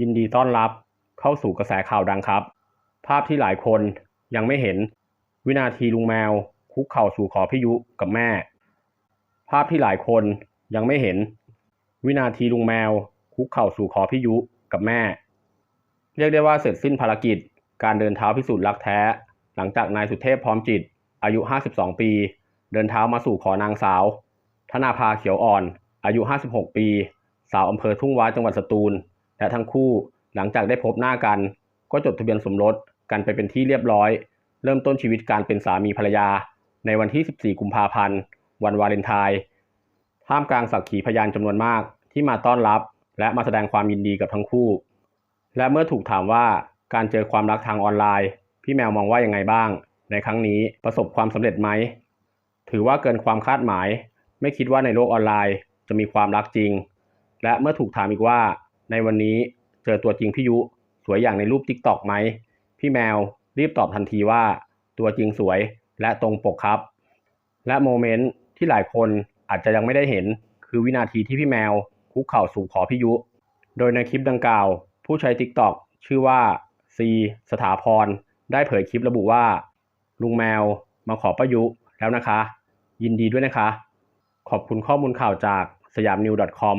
ยินดีต้อนรับเข้าสู่กระแสข่าวดังครับ ภาพที่หลายคนยังไม่เห็น วินาทีลุงแมว คุกเข่าสู่ขอพี่ยุกับแม่ ภาพที่หลายคนยังไม่เห็น วินาทีลุงแมว คุกเข่าสู่ขอพี่ยุกับแม่ เรียกได้ว่าเสร็จสิ้นภารกิจ การเดินเท้าพิสูจน์รักแท้ หลังจากนายสุเทพพร้อมจิต อายุ 52 ปี เดินเท้ามาสู่ขอนางสาว ธนาภาเขียวอ่อน อายุ 56 ปี สาวอำเภอทุ่งว้าจังหวัดสตูล และทั้งคู่หลังจากได้พบหน้ากัน ก็จดทะเบียนสมรสกันไปเป็นที่เรียบร้อย เริ่มต้นชีวิตการเป็นสามีภรรยา ในวันที่ 14 กุมภาพันธ์ วันวาเลนไทน์ท่ามกลางสักขีพยานจำนวนมากที่มาต้อนรับ และมาแสดงความยินดีกับทั้งคู่ และเมื่อถูกถามว่าการเจอความรักทางออนไลน์ พี่แมวมองว่ายังไงบ้าง ในครั้งนี้ประสบความสำเร็จไหม ถือว่าเกินความคาดหมาย ไม่คิดว่าในโลกออนไลน์ จะมีความรักจริง และเมื่อถูกถามอีกว่า ในวันนี้เจอตัวจริงพี่ยุ สวยอย่างในรูปทิกตอกไหม พี่แมวรีบตอบทันทีว่า ตัวจริงสวยและตรงปกครับ และโมเมนต์ที่หลายคนอาจจะยังไม่ได้เห็น คือวินาทีที่พี่แมวคุกเข่าสู่ขอพี่ยุ โดยในคลิปดังกล่าว ผู้ใช้ TikTok ชื่อว่า C สถาพร ได้เผยคลิประบุว่า ลุงแมวมาขอป้ายุแล้วนะคะ ยินดีด้วยนะคะ ขอบคุณข้อมูลข่าวจากสยามนิว .com